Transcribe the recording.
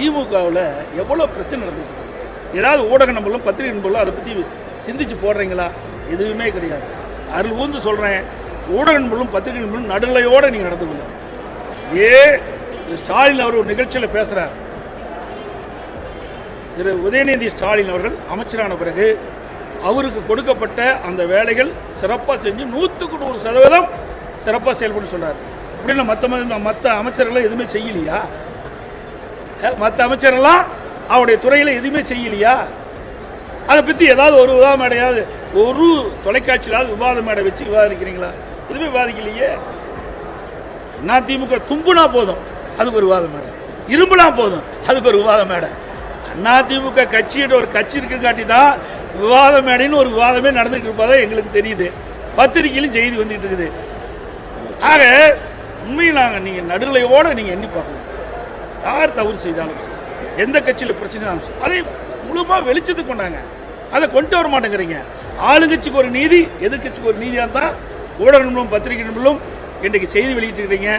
திமுகவில் எவ்வளோ பிரச்சனை நடந்துச்சு ஏதாவது ஊடக நம்பளும் பத்திரிகை நம்பளும் அதை பற்றி சிந்திச்சு போடுறீங்களா? எதுவுமே கிடையாது. அருள் ஊந்து சொல்கிறேன் ஊடக நம்பளும் பத்திரிகை நம்பளும் நடுநிலையோடு நீங்கள் நடந்து கொள்ளுங்க. ஏ ஸ்டாலின் அவர் ஒரு நிகழ்ச்சியில் பேசுகிறார் திரு. உதயநிதி ஸ்டாலின் அவர்கள் அமைச்சரான பிறகு அவருக்கு கொடுக்கப்பட்ட அந்த வேலைகள் சிறப்பாக செஞ்சு நூற்றுக்கு நூறு சதவீதம் சிறப்பாக செயல்பட்டு சொன்னார். அப்படின்னு மற்ற மற்ற அமைச்சர்கள் எதுவுமே செய்யலையா? மற்ற அமைச்சரெல்லாம் அவருடைய துறையில் எதுவுமே செய்யலையா? அதை பற்றி ஏதாவது ஒரு விவாத மேடையாவது ஒரு தொலைக்காட்சியிலாவது விவாத மேடை வச்சு விவாதிக்கிறீங்களா? எதுவுமே விவாதிக்கலையே. நான் திமுக தும்புனா போதும் அதுக்கு ஒரு விவாத மேடை இரும்புனா போதும் அதுக்கு ஒரு விவாத மேடை அண்ணா திமுக கட்சியோட ஒரு கட்சி இருக்குங்காட்டி தான் விவாத மேடைன்னு ஒரு விவாதமே நடந்துட்டு இருப்பதா எங்களுக்கு தெரியுது. பத்திரிகையிலும் செய்தி வந்துட்டு இருக்குது. ஆக உண்மையை நாங்கள் நீங்கள் நடுநிலையோடு நீங்கள் எண்ணி பார்க்கணும். யார் தவறு செய்தாலும் எந்த கட்சியில் பிரச்சனை அதை முழுமா வெளிச்சத்துக்கு கொண்டாங்க. அதை கொண்டு வர மாட்டேங்கிறீங்க. ஆளுங்கட்சிக்கு ஒரு நீதி எதிர்கட்சிக்கு ஒரு நீதியாக தான் ஊடக நிபுணரும் பத்திரிகை நிபுணரும் இன்றைக்கு செய்தி வெளியிட்டிருக்கிறீங்க.